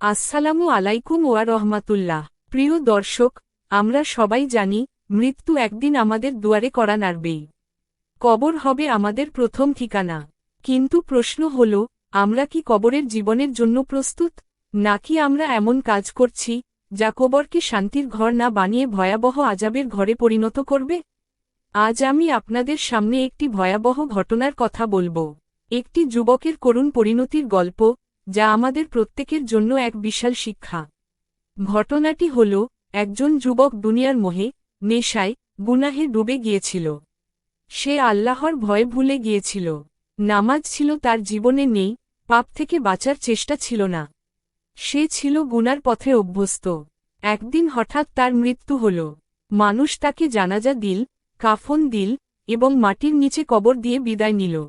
আসসালামু আলাইকুম ওয়া রহমাতুল্লাহ। প্রিয় দর্শক, আমরা সবাই জানি, মৃত্যু একদিন আমাদের দুয়ারে করা নাড়বেই। কবর হবে আমাদের প্রথম ঠিকানা। কিন্তু প্রশ্ন হল, আমরা কি কবরের জীবনের জন্য প্রস্তুত? নাকি আমরা এমন কাজ করছি, যা কবরকে শান্তির ঘর না বানিয়ে ভয়াবহ আজাবের ঘরে পরিণত করবে? আজ আমি আপনাদের সামনে একটি ভয়াবহ ঘটনার কথা বলব। একটি যুবকের করুণ পরিণতির গল্প যা আমাদের প্রত্যেকের জন্য এক বিশাল শিক্ষা। ঘটনাটি হল, একজন যুবক দুনিয়ার মোহে, নেশায়, গুনাহে ডুবে গিয়েছিল। সে আল্লাহর ভয় ভুলে গিয়েছিল। নামাজ ছিল তার জীবনে নেই, পাপ থেকে বাঁচার চেষ্টা ছিল না। সে ছিল গুনার পথে অভ্যস্ত। একদিন হঠাৎ তার মৃত্যু হল। মানুষ তাকে জানাজা দিল, কাফন দিল এবং মাটির নিচে কবর দিয়ে বিদায় নিল।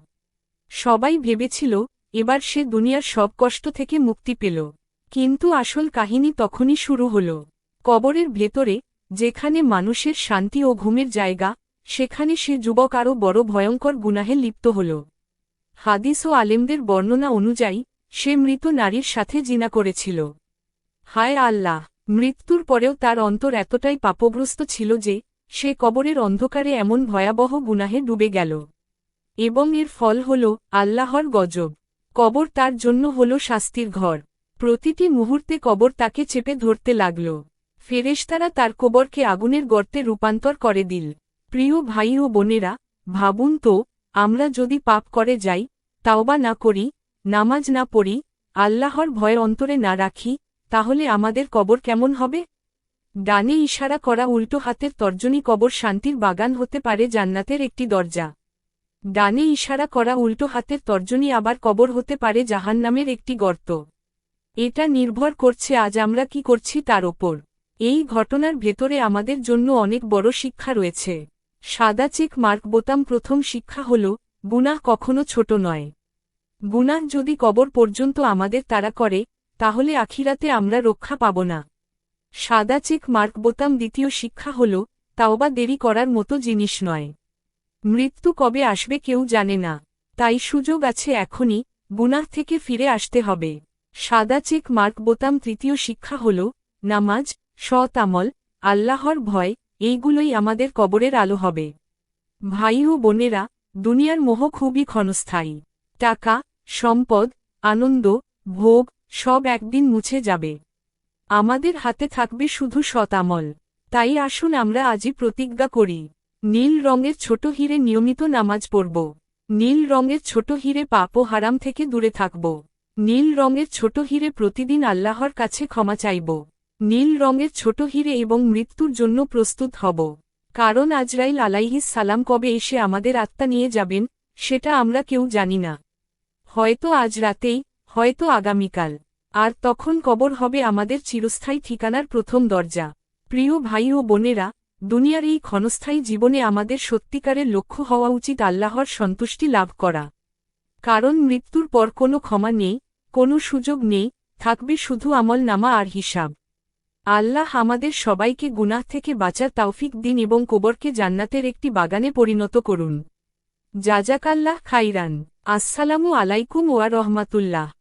সবাই ভেবেছিল এবার সে দুনিয়ার সব কষ্ট থেকে মুক্তি পেল। কিন্তু আসল কাহিনী তখনই শুরু হল। কবরের ভেতরে, যেখানে মানুষের শান্তি ও ঘুমের জায়গা, সেখানে সে যুবক আরও বড় ভয়ঙ্কর গুনাহে লিপ্ত হল। হাদিস ও আলেমদের বর্ণনা অনুযায়ী, সে মৃত নারীর সাথে জিনা করেছিল। হায় আল্লাহ! মৃত্যুর পরেও তার অন্তর এতটাই পাপগ্রস্ত ছিল যে, সে কবরের অন্ধকারে এমন ভয়াবহ গুনাহে ডুবে গেল। এবং এর ফল হল আল্লাহর গজব। কবর তার জন্য হল শাস্তির ঘর। প্রতিটি মুহূর্তে কবর তাকে চেপে ধরতে লাগল। ফেরেশতারা তার কবরকে আগুনের গর্তে রূপান্তর করে দিল। প্রিয় ভাই ও বোনেরা, ভাবুন তো, আমরা যদি পাপ করে যাই, তাওবা না করি, নামাজ না পড়ি, আল্লাহর ভয় অন্তরে না রাখি, তাহলে আমাদের কবর কেমন হবে? ডানে ইশারা করা উল্টো হাতের তর্জনী কবর শান্তির বাগান হতে পারে জান্নাতের একটি দরজা। ডানে ইশারা করা উল্টো হাতের তর্জনী আবার কবর হতে পারে জাহান্নামের একটি গর্ত। এটা নির্ভর করছে আজ আমরা কি করছি তার ওপর। এই ঘটনার ভেতরে আমাদের জন্য অনেক বড় শিক্ষা রয়েছে। সাদা চেক মার্ক বোতাম প্রথম শিক্ষা হল, গুনাহ কখনো ছোট নয়। গুনাহ যদি কবর পর্যন্ত আমাদের তাড়া করে, তাহলে আখিরাতে আমরা রক্ষা পাব না। সাদা চেক মার্ক বোতাম দ্বিতীয় শিক্ষা হল, তাওবা দেরি করার মতো জিনিস নয়। মৃত্যু কবে আসবে কেউ জানে না। তাই সুযোগ আছে এখনই, গুনাহ থেকে ফিরে আসতে হবে। সাদা চেক মার্ক বোতাম তৃতীয় শিক্ষা হল, নামাজ, সৎ আমল, আল্লাহর ভয়, এইগুলোই আমাদের কবরের আলো হবে। ভাই ও বোনেরা, দুনিয়ার মোহ খুবই ক্ষণস্থায়ী। টাকা, সম্পদ, আনন্দ, ভোগ, সব একদিন মুছে যাবে। আমাদের হাতে থাকবে শুধু সৎ আমল। তাই আসুন আমরা আজই প্রতিজ্ঞা করি। নীল রঙের ছোট হিরে নিয়মিত নামাজ পড়ব। নীল রঙের ছোট হিরে পাপ ও হারাম থেকে দূরে থাকব। নীল রঙের ছোট হিরে প্রতিদিন আল্লাহর কাছে ক্ষমা চাইব। নীল রঙের ছোট হিরে এবং মৃত্যুর জন্য প্রস্তুত হব। কারণ আজরাইল আলাইহিস সালাম কবে এসে আমাদের আত্মা নিয়ে যাবেন, সেটা আমরা কেউ জানি না। হয়তো আজ রাতেই, হয়তো আগামীকাল। আর তখন কবর হবে আমাদের চিরস্থায়ী ঠিকানার প্রথম দরজা। প্রিয় ভাই ও বোনেরা দুনিয়ার এই ক্ষণস্থায়ী জীবনে আমাদের সত্যিকারের লক্ষ্য হওয়া উচিত আল্লাহর সন্তুষ্টি লাভ করা। কারণ মৃত্যুর পর কোনো ক্ষমা নেই, কোনো সুযোগ নেই, থাকবে শুধু আমল নামা আর হিসাব। আল্লাহ আমাদের সবাইকে গুনাহ থেকে বাঁচার তাওফিক দিন এবং কোবরকে জান্নাতের একটি বাগানে পরিণত করুন। জাজাকাল্লাহ খাইরান। আসসালামু আলাইকুম ওয়া রহমাতুল্লাহ।